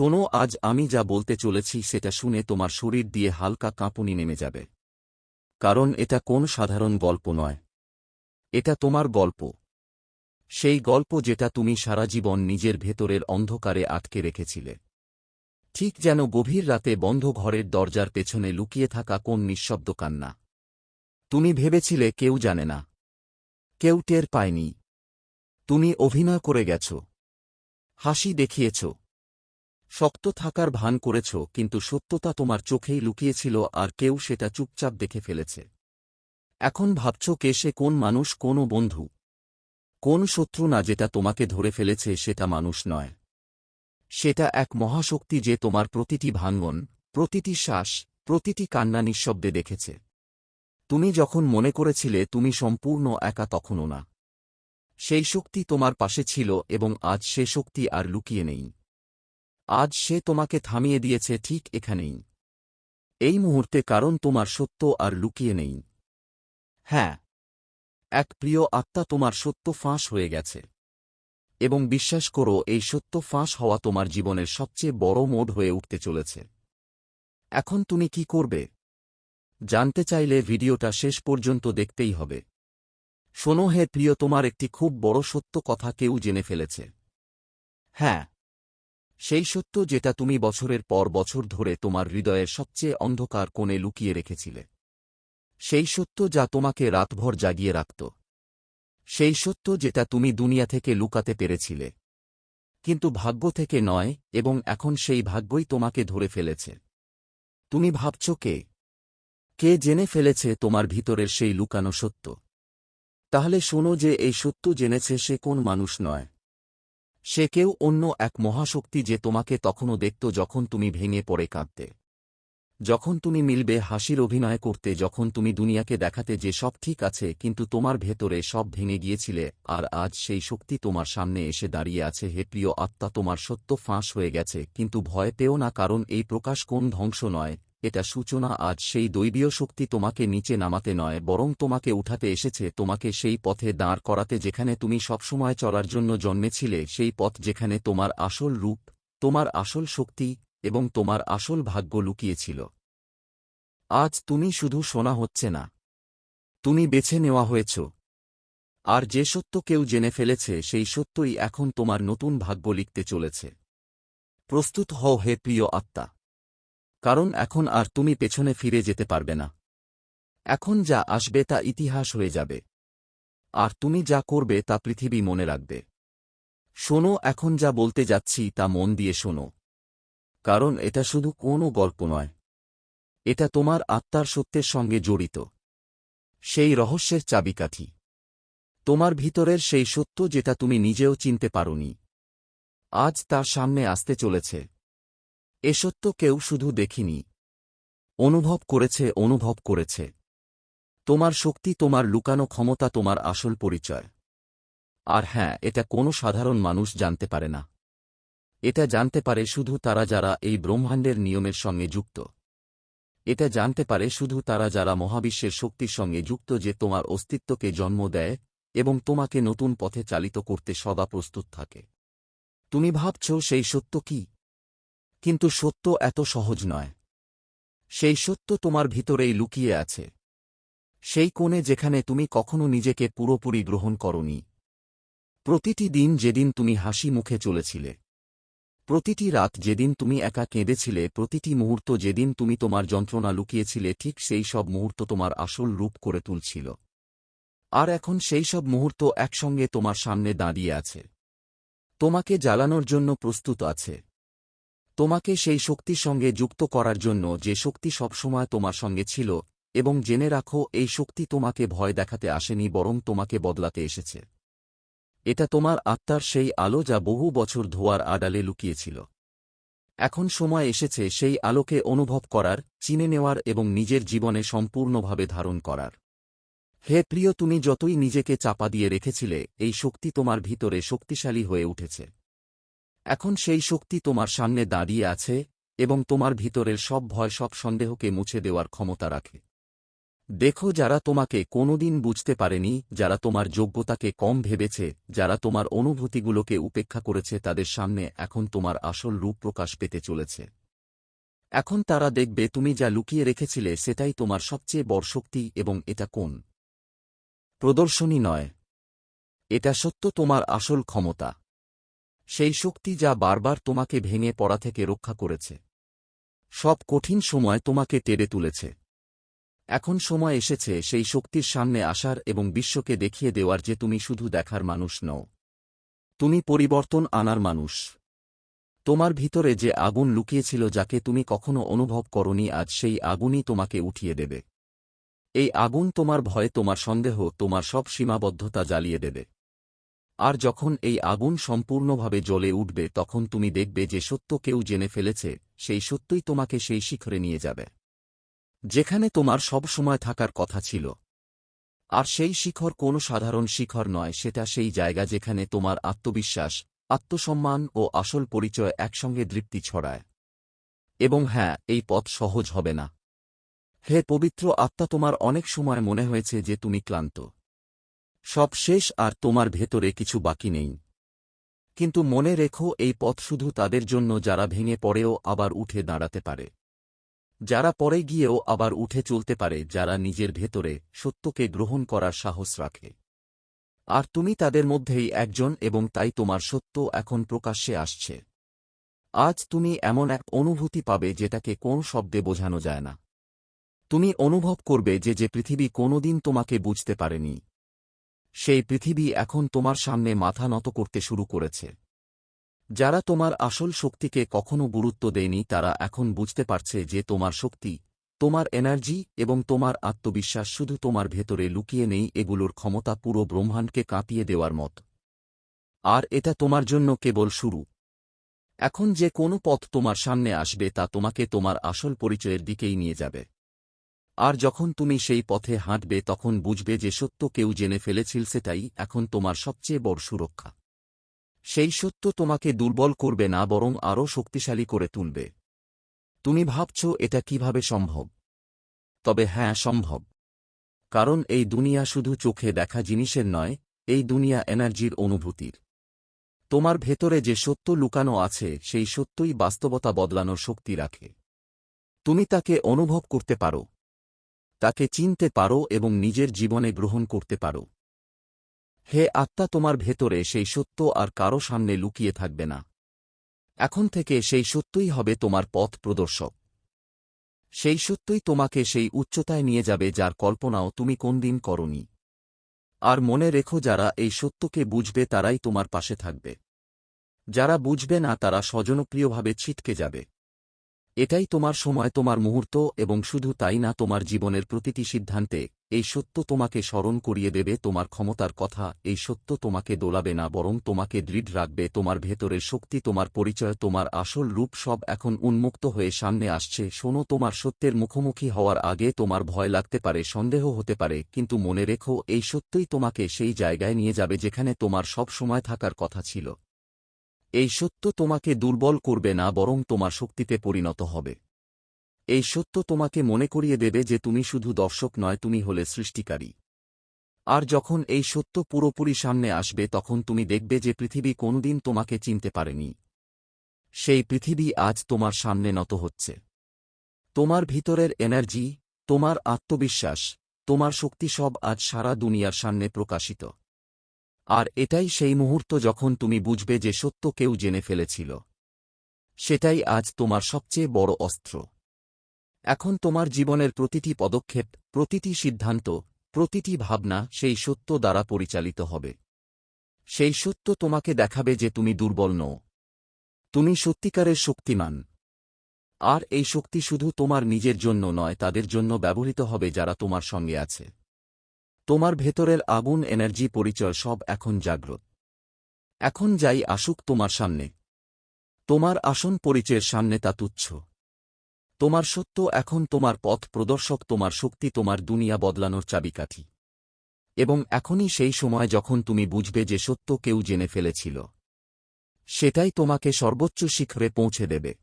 শোনো, আজ আমি যা বলতে চলেছি সেটা শুনে তোমার শরীর দিয়ে হালকা কাঁপুনি নেমে যাবে। কারণ এটা কোন সাধারণ গল্প নয়। এটা তোমার গল্প। সেই গল্প যেটা তুমি সারা জীবন নিজের ভেতরের অন্ধকারে আটকে রেখেছিলে। ঠিক যেন গভীর রাতে বন্ধ ঘরের দরজার পেছনে লুকিয়ে থাকা কোন নিঃশব্দ কান্না। তুমি ভেবেছিলে কেউ জানে না। কেউ টের পায়নি। তুমি অভিনয় করে গেছ। হাসি দেখিয়েছ। শক্ত থাকার ভান করেছ, কিন্তু সত্যতা তোমার চোখেই লুকিয়েছিল আর কেউ সেটা চুপচাপ দেখে ফেলেছে। এখন ভাবছ কে সে কোন মানুষ, কোন বন্ধু? কোন শত্রু না যেটা তোমাকে ধরে ফেলেছে সেটা মানুষ নয়। সেটা এক মহাশক্তি যে তোমার প্রতিটি ভাঙ্গন, প্রতিটি শ্বাস, প্রতিটি কান্না নিঃশব্দে দেখেছে। তুমি যখন মনে করেছিলে, তুমি সম্পূর্ণ একা তখনও না। সেই শক্তি তোমার পাশে ছিল এবং আজ সে শক্তি আর লুকিয়ে নেই। আজ সে তোমাকে থামিয়ে দিয়েছে ঠিক এখানেই। এই মুহূর্তে কারণ তোমার সত্য আর লুকিয়ে নেই। হ্যাঁ এক প্রিয় আত্মা তোমার সত্য ফাঁস হয়ে গেছে। এবং বিশ্বাস করো, এই সত্য ফাঁস হওয়া তোমার জীবনের সবচেয়ে বড় মোড হয়ে উঠতে চলেছে। এখন তুমি কি করবে? জানতে চাইলে ভিডিওটা শেষ পর্যন্ত দেখতেই হবে। শোনো হে প্রিয়, তোমার একটি খুব বড় সত্য কথা কেউ জেনে ফেলেছে। হ্যাঁ সেই সত্য যেটা তুমি বছরের পর বছর ধরে তোমার হৃদয়ের সবচেয়ে অন্ধকার কোণে লুকিয়ে রেখেছিলে। সেই সত্য যা তোমাকে রাতভর জাগিয়ে রাখত। সেই সত্য যেটা তুমি দুনিয়া থেকে লুকাতে পেরেছিলে। কিন্তু ভাগ্য থেকে নয়, এবং এখন সেই ভাগ্যই তোমাকে ধরে ফেলেছে। তুমি ভাবছ কে? কে জেনে ফেলেছে তোমার ভিতরের সেই লুকানো সত্য? তাহলে শোনো যে এই সত্য জেনেছে সে কোন মানুষ নয়। সে কেউ অন্য এক মহাশক্তি যে তোমাকে তখনও দেখত যখন তুমি ভেঙে পড়ে কাঁদতে। যখন তুমি মিলবে হাসির অভিনয় করতে, যখন তুমি দুনিয়াকে দেখাতে যে সব ঠিক আছে, কিন্তু তোমার ভেতরে সব ভেঙে গিয়েছিলে, আর আজ সেই শক্তি তোমার সামনে এসে দাঁড়িয়ে আছে। হে প্রিয় আত্মা, তোমার সত্য ফাঁস হয়ে গেছে, কিন্তু ভয় পেও না, কারণ এই প্রকাশ কোন ধ্বংস নয়। এটা সূচনা, আজ সেই দৈবীয় শক্তি তোমাকে নিচে নামাতে নয়, বরং তোমাকে উঠাতে এসেছে, তোমাকে সেই পথে দাঁড় করাতে যেখানে তুমি সবসময় চলার জন্য জন্মেছিলে, সেই পথ যেখানে তোমার আসল রূপ, তোমার আসল শক্তি, এবং তোমার আসল ভাগ্য লুকিয়েছিল। আজ তুমি শুধু শোনা হচ্ছে না, তুমি বেছে নেওয়া হয়েছ। আর যে সত্য কেউ জেনে ফেলেছে, সেই সত্যই এখন তোমার নতুন ভাগ্য লিখতে চলেছে। প্রস্তুত হও হে প্রিয় আত্মা। কারণ এখন আর তুমি পেছনে ফিরে যেতে পারবে না। এখন যা আসবে তা ইতিহাস হয়ে যাবে। আর তুমি যা করবে তা পৃথিবী মনে রাখবে। শোনো, এখন যা বলতে যাচ্ছি তা মন দিয়ে শোনো। কারণ এটা শুধু কোনো গল্প নয়। এটা তোমার আত্মার সত্যের সঙ্গে জড়িত। সেই রহস্যের চাবিকাঠি। তোমার ভিতরের সেই সত্য যেটা তুমি নিজেও চিনতে পারোনি। আজ তার সামনে আসতে চলেছে। এ সত্য কেউ শুধু দেখিনি। অনুভব করেছে অনুভব করেছে। তোমার শক্তি, তোমার লুকানো ক্ষমতা, তোমার আসল পরিচয়। আর হ্যাঁ এটা কোনো সাধারণ মানুষ জানতে পারে না। এটা জানতে পারে শুধু তারা যারা এই ব্রহ্মাণ্ডের নিয়মের সঙ্গে যুক্ত। এটা জানতে পারে শুধু তারা যারা মহাবিশ্বের শক্তির সঙ্গে যুক্ত যে তোমার অস্তিত্বকে জন্ম দেয় এবং তোমাকে নতুন পথে চালিত করতে সদা প্রস্তুত থাকে। তুমি ভাবছ সেই সত্য কি? কিন্তু সত্য এত সহজ নয়। সেই সত্য তোমার ভিতরেই লুকিয়ে আছে। সেই কোণে যেখানে তুমি কখনো নিজেকে পুরোপুরি গ্রহণ করনি। প্রতিটি দিন যেদিন তুমি হাসি মুখে চলেছিলে। প্রতিটি রাত যেদিন তুমি একা কেঁদেছিলে, প্রতিটি মুহূর্ত যেদিন তুমি তোমার যন্ত্রণা লুকিয়েছিলে, ঠিক সেই সব মুহূর্ত তোমার আসল রূপ করে তুলছিল। আর এখন সেই সব মুহূর্ত একসঙ্গে তোমার সামনে দাঁড়িয়ে আছে। তোমাকে জ্বালানোর জন্য প্রস্তুত আছে। তোমাকে সেই শক্তির সঙ্গে যুক্ত করার জন্য যে শক্তি সবসময় তোমার সঙ্গে ছিল, এবং জেনে রাখো, এই শক্তি তোমাকে ভয় দেখাতে আসেনি, বরং তোমাকে বদলাতে এসেছে। এটা তোমার আত্মার সেই আলো যা বহু বছর ধোয়ার আড়ালে লুকিয়েছিল। এখন সময় এসেছে সেই আলোকে অনুভব করার, চিনে নেওয়ার এবং নিজের জীবনে সম্পূর্ণভাবে ধারণ করার। হে প্রিয়, তুমি যতই নিজেকে চাপা দিয়ে রেখেছিলে, এই শক্তি তোমার ভিতরে শক্তিশালী হয়ে উঠেছে। এখন সেই শক্তি তোমার সামনে দাঁড়িয়ে আছে এবং তোমার ভিতরের সব ভয়, সব সন্দেহকে মুছে দেওয়ার ক্ষমতা রাখে। দেখো যারা তোমাকে কোনোদিন বুঝতে পারেনি, যারা তোমার যোগ্যতাকে কম ভেবেছে, যারা তোমার অনুভূতিগুলোকে উপেক্ষা করেছে, তাদের সামনে এখন তোমার আসল রূপ প্রকাশ পেতে চলেছে। এখন তারা দেখবে তুমি যা লুকিয়ে রেখেছিলে, সেটাই তোমার সবচেয়ে বড় শক্তি এবং এটা কোন? প্রদর্শনী নয়। এটা সত্য তোমার আসল ক্ষমতা। সেই শক্তি যা বারবার তোমাকে ভেঙে পড়া থেকে রক্ষা করেছে। সব কঠিন সময় তোমাকে টেনে তুলেছে। এখন সময় এসেছে সেই শক্তির সামনে আসার এবং বিশ্বকে দেখিয়ে দেওয়ার যে তুমি শুধু দেখার মানুষ নও। তুমি পরিবর্তন আনার মানুষ। তোমার ভিতরে যে আগুন লুকিয়েছিল যাকে তুমি কখনো অনুভব করনি, আজ সেই আগুনই তোমাকে উঠিয়ে দেবে। এই আগুন তোমার ভয়, তোমার সন্দেহ, তোমার সব সীমাবদ্ধতা জ্বালিয়ে দেবে। আর যখন এই আগুন সম্পূর্ণভাবে জ্বলে উঠবে তখন তুমি দেখবে যে সত্য কেউ জেনে ফেলেছে, সেই সত্যই তোমাকে সেই শিখরে নিয়ে যাবে। যেখানে তোমার সব সময় থাকার কথা ছিল। আর সেই শিখর কোনো সাধারণ শিখর নয়, সেটা সেই জায়গা যেখানে তোমার আত্মবিশ্বাস, আত্মসম্মান ও আসল পরিচয় একসঙ্গে দৃপ্তি ছড়ায়। এবং হ্যাঁ এই পথ সহজ হবে না। হে পবিত্র আত্মা, তোমার অনেক সময় মনে হয়েছে যে তুমি ক্লান্ত। সব শেষ আর তোমার ভেতরে কিছু বাকি নেই। কিন্তু মনে রেখো, এই পথ শুধু তাদের জন্য, যারা ভেঙে পড়েও আবার উঠে দাঁড়াতে পারে। যারা পরে গিয়েও আবার উঠে চলতে পারে, যারা নিজের ভেতরে সত্যকে গ্রহণ করার সাহস রাখে। আর তুমি তাদের মধ্যেই একজন এবং তাই তোমার সত্য এখন প্রকাশ্যে আসছে। আজ তুমি এমন এক অনুভূতি পাবে যেটাকে কোন শব্দে বোঝানো যায় না। তুমি অনুভব করবে যে যে পৃথিবী কোনোদিন তোমাকে বুঝতে পারেনি। সেই পৃথিবী এখন তোমার সামনে মাথা নত করতে শুরু করেছে। যারা তোমার আসল শক্তিকে কখনো গুরুত্ব দেয়নি, তারা এখন বুঝতে পারছে যে তোমার শক্তি, তোমার এনার্জি এবং তোমার আত্মবিশ্বাস শুধু তোমার ভেতরে লুকিয়ে নেই, এগুলোর ক্ষমতা পুরো ব্রহ্মাণ্ডকে কাঁপিয়ে দেওয়ার মত। আর এটা তোমার জন্য কেবল শুরু। এখন যে কোনো পথ তোমার সামনে আসবে, তা তোমাকে তোমার আসল পরিচয়ের দিকেই নিয়ে যাবে। আর যখন তুমি সেই পথে হাঁটবে তখন বুঝবে যে সত্য কেউ জেনে ফেলেছিল সেটাই এখন তোমার সবচেয়ে বড় সুরক্ষা। সেই সত্য তোমাকে দুর্বল করবে না, বরং আরও শক্তিশালী করে তুলবে। তুমি ভাবছ, এটা কীভাবে সম্ভব? তবে হ্যাঁ সম্ভব। কারণ এই দুনিয়া শুধু চোখে দেখা জিনিসের নয়, এই দুনিয়া এনার্জির অনুভূতির। তোমার ভেতরে যে সত্য লুকানো আছে, সেই সত্যই বাস্তবতা বদলানোর শক্তি রাখে। তুমি তাকে অনুভব করতে পারো। তাকে চিনতে পারো এবং নিজের জীবনে গ্রহণ করতে পারো। হে আত্মা, তোমার ভেতরে সেই সত্য আর কারও সামনে লুকিয়ে থাকবে না। এখন থেকে সেই সত্যই হবে তোমার পথ প্রদর্শক। সেই সত্যই তোমাকে সেই উচ্চতায় নিয়ে যাবে যার কল্পনাও তুমি কোনদিন করনি। আর মনে রেখো, যারা এই সত্যকে বুঝবে তারাই তোমার পাশে থাকবে। যারা বুঝবে না তারা স্বজনপ্রিয়ভাবে ছিটকে যাবে। এটাই তোমার সময়, তোমার মুহূর্ত এবং শুধু তাই না, তোমার জীবনের প্রতিটি সিদ্ধান্তে এই সত্য তোমাকে স্মরণ করিয়ে দেবে, তোমার ক্ষমতার কথা এই সত্য তোমাকে দোলাবে না, বরং তোমাকে দৃঢ় রাখবে, তোমার ভেতরের শক্তি, তোমার পরিচয়, তোমার আসল রূপ সব এখন উন্মুক্ত হয়ে সামনে আসছে। শোনো, তোমার সত্যের মুখোমুখি হওয়ার আগে তোমার ভয় লাগতে পারে, সন্দেহ হতে পারে, কিন্তু মনে রেখো, এই সত্যই তোমাকে সেই জায়গায় নিয়ে যাবে যেখানে তোমার সব সময় থাকার কথা ছিল। এই সত্য তোমাকে দুর্বল করবে না বরং তোমার শক্তিতে পরিণত হবে। এই সত্য তোমাকে মনে করিয়ে দেবে যে তুমি শুধু দর্শক নয়, তুমি হলে সৃষ্টিকারী। আর যখন এই সত্য পুরোপুরি সামনে আসবে, তখন তুমি দেখবে যে পৃথিবী কোনদিন তোমাকে চিনতে পারেনি। সেই পৃথিবী আজ তোমার সামনে নত হচ্ছে। তোমার ভিতরের এনার্জি, তোমার আত্মবিশ্বাস, তোমার শক্তি সব আজ সারা দুনিয়ার সামনে প্রকাশিত। আর এটাই সেই মুহূর্ত যখন তুমি বুঝবে যে সত্য কেউ জেনে ফেলেছিল। সেটাই আজ তোমার সবচেয়ে বড় অস্ত্র। এখন তোমার জীবনের প্রতিটি পদক্ষেপ, প্রতিটি সিদ্ধান্ত, প্রতিটি ভাবনা সেই সত্য দ্বারা পরিচালিত হবে। সেই সত্য তোমাকে দেখাবে যে তুমি দুর্বল নও। তুমি সত্যিকারের শক্তিমান। আর এই শক্তি শুধু তোমার নিজের জন্য নয়, তাদের জন্য ব্যবহৃত হবে যারা তোমার সঙ্গে আছে। তোমার ভেতরের আগুন এনার্জি পরিচয় সব এখন জাগ্রত। এখন যাই আসুক তোমার সামনে। তোমার আসন পরিচয়ের সামনে তা তুচ্ছ। তোমার সত্য এখন তোমার পথ প্রদর্শক, তোমার শক্তি তোমার দুনিয়া বদলানোর চাবিকাঠি। এবং এখনই সেই সময় যখন তুমি বুঝবে যে সত্য কেউ জেনে ফেলেছিল। সেটাই তোমাকে সর্বোচ্চ শিখরে পৌঁছে দেবে।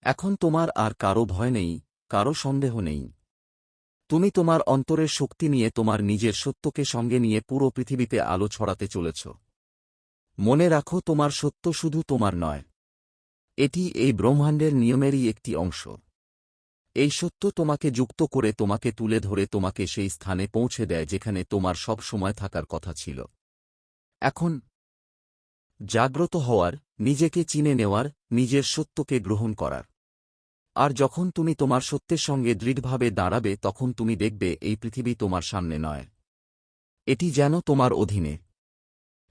এখন তোমার আর কারও ভয় নেই, কারও সন্দেহ নেই। তুমি তোমার অন্তরের শক্তি নিয়ে তোমার নিজের সত্যকে সঙ্গে নিয়ে পুরো পৃথিবীতে আলো ছড়াতে চলেছ। মনে রাখো, তোমার সত্য শুধু তোমার নয়। এটি এই ব্রহ্মাণ্ডের নিয়মেরই একটি অংশ। এই সত্য তোমাকে যুক্ত করে, তোমাকে তুলে ধরে, তোমাকে সেই স্থানে পৌঁছে দেয় যেখানে তোমার সব সময় থাকার কথা ছিল। এখন জাগ্রত হওয়ার, নিজেকে চিনে নেওয়ার, নিজের সত্যকে গ্রহণ করার। আর যখন তুমি তোমার সত্যের সঙ্গে দৃঢ়ভাবে দাঁড়াবে, তখন তুমি দেখবে এই পৃথিবী তোমার সামনে নয়। এটি যেন তোমার অধীনে।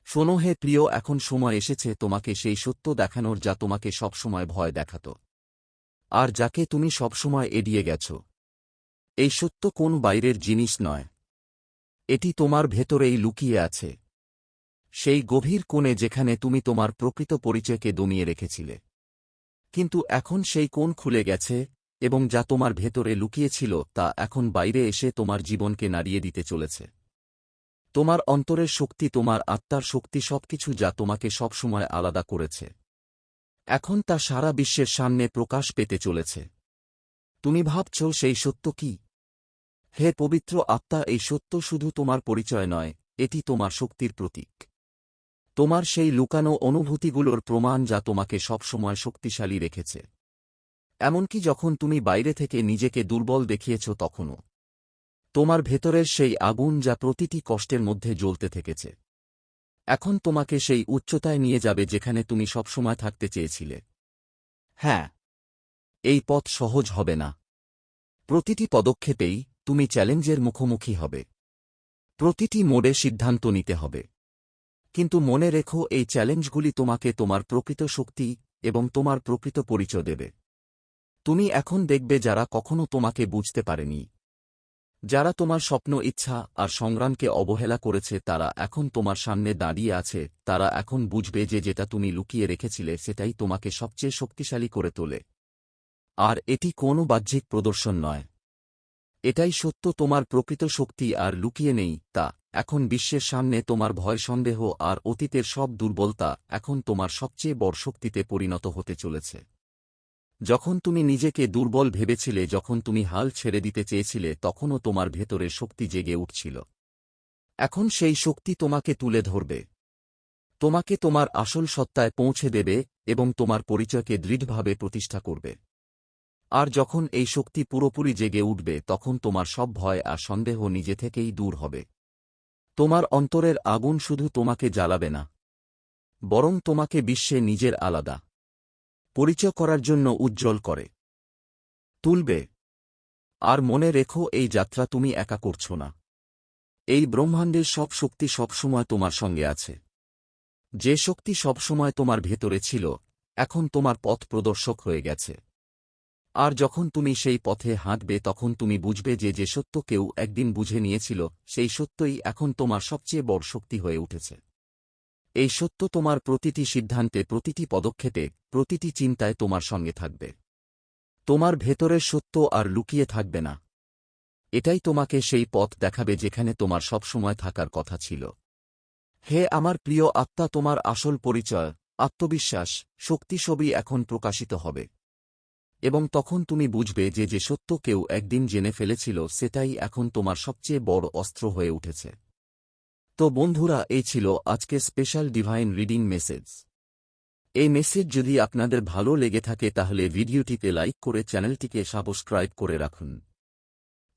শোনো হে প্রিয়, এখন সময় এসেছে তোমাকে সেই সত্য দেখানোর যা তোমাকে সবসময় ভয় দেখাত। আর যাকে তুমি সবসময় এড়িয়ে গেছ। এই সত্য কোন বাইরের জিনিস নয়। এটি তোমার ভেতরেই লুকিয়ে আছে। সেই গভীর কোণে যেখানে তুমি তোমার প্রকৃত পরিচয়কে দমিয়ে রেখেছিলে। কিন্তু এখন সেই কোণ খুলে গেছে, এবং যা তোমার ভেতরে লুকিয়েছিল তা এখন বাইরে এসে তোমার জীবনকে নাড়িয়ে দিতে চলেছে। তোমার অন্তরের শক্তি, তোমার আত্মার শক্তি সবকিছু যা তোমাকে সবসময় আলাদা করেছে। এখন তা সারা বিশ্বের সামনে প্রকাশ পেতে চলেছে। তুমি ভাবছ, সেই সত্য কি? হে পবিত্র আত্মা, এই সত্য শুধু তোমার পরিচয় নয়, এটি তোমার শক্তির প্রতীক। তোমার সেই লুকানো অনুভূতিগুলোর প্রমাণ যা তোমাকে সবসময় শক্তিশালী রেখেছে। এমনকি যখন তুমি বাইরে থেকে নিজেকে দুর্বল দেখিয়েছ তখনও। তোমার ভেতরের সেই আগুন যা প্রতিটি কষ্টের মধ্যে জ্বলতে থেকেছে। এখন তোমাকে সেই উচ্চতায় নিয়ে যাবে যেখানে তুমি সবসময় থাকতে চেয়েছিলে। হ্যাঁ এই পথ সহজ হবে না। প্রতিটি পদক্ষেপেই তুমি চ্যালেঞ্জের মুখোমুখি হবে। প্রতিটি মোড়ে সিদ্ধান্ত নিতে হবে। কিন্তু মনে রেখো, এই চ্যালেঞ্জগুলি তোমাকে তোমার প্রকৃত শক্তি এবং তোমার প্রকৃত পরিচয় দেবে। তুমি এখন দেখবে যারা কখনো তোমাকে বুঝতে পারেনি। যারা তোমার স্বপ্ন, ইচ্ছা আর সংগ্রামকে অবহেলা করেছে, তারা এখন তোমার সামনে দাঁড়িয়ে আছে, তারা এখন বুঝবে যে যেটা তুমি লুকিয়ে রেখেছিলে, সেটাই তোমাকে সবচেয়ে শক্তিশালী করে তোলে। আর এটি কোনো বাহ্যিক প্রদর্শন নয়। এটাই সত্য, তোমার প্রকৃত শক্তি আর লুকিয়ে নেই তা। এখন বিশ্বের সামনে তোমার ভয় সন্দেহ আর অতীতের সব দুর্বলতা এখন তোমার সবচেয়ে বড় শক্তিতে পরিণত হতে চলেছে। যখন তুমি নিজেকে দুর্বল ভেবেছিলে, যখন তুমি হাল ছেড়ে দিতে চেয়েছিলে, তখনও তোমার ভেতরে শক্তি জেগে উঠছিল। এখন সেই শক্তি তোমাকে তুলে ধরবে। তোমাকে তোমার আসল সত্তায় পৌঁছে দেবে এবং তোমার পরিচয়কে দৃঢ়ভাবে প্রতিষ্ঠা করবে। আর যখন এই শক্তি পুরোপুরি জেগে উঠবে, তখন তোমার সব ভয় আর সন্দেহ নিজে থেকেই দূর হবে। তোমার অন্তরের আগুন শুধু তোমাকে জ্বালাবে না, বরং তোমাকে বিশ্বে নিজের আলাদা, পরিচয় করার জন্য উজ্জ্বল করে। তুলবে, আর মনে রেখো এই যাত্রা তুমি একা করছ না। এই ব্রহ্মাণ্ডের সব শক্তি সবসময় তোমার সঙ্গে আছে। যে শক্তি সবসময় তোমার ভেতরে ছিল, এখন তোমার পথ প্রদর্শক হয়ে গেছে। আর যখন তুমি সেই পথে হাঁটবে তখন তুমি বুঝবে যে যে সত্য কেউ একদিন বুঝে নিয়েছিল, সেই সত্যই এখন তোমার সবচেয়ে বড় শক্তি হয়ে উঠেছে। এই সত্য তোমার প্রতিটি সিদ্ধান্তে, প্রতিটি পদক্ষেপে, প্রতিটি চিন্তায় তোমার সঙ্গে থাকবে। তোমার ভেতরের সত্য আর লুকিয়ে থাকবে না। এটাই তোমাকে সেই পথ দেখাবে যেখানে তোমার সবসময় থাকার কথা ছিল। হে আমার প্রিয় আত্মা, তোমার আসল পরিচয়, আত্মবিশ্বাস, শক্তি সবই এখন প্রকাশিত হবে। এবং তখন তুমি বুঝবে যে যে সত্য কেউ একদিন জেনে ফেলেছিল, সেটাই এখন তোমার সবচেয়ে বড় অস্ত্র হয়ে উঠেছে। তো বন্ধুরা, এই ছিল আজকে স্পেশাল ডিভাইন রিডিং মেসেজ এই মেসেজ যদি আপনাদের ভালো লেগে থাকে, তাহলে ভিডিওটিতে লাইক করে চ্যানেলটিকে সাবস্ক্রাইব করে রাখুন।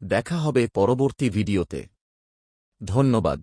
দেখা হবে পরবর্তী ভিডিওতে। ধন্যবাদ।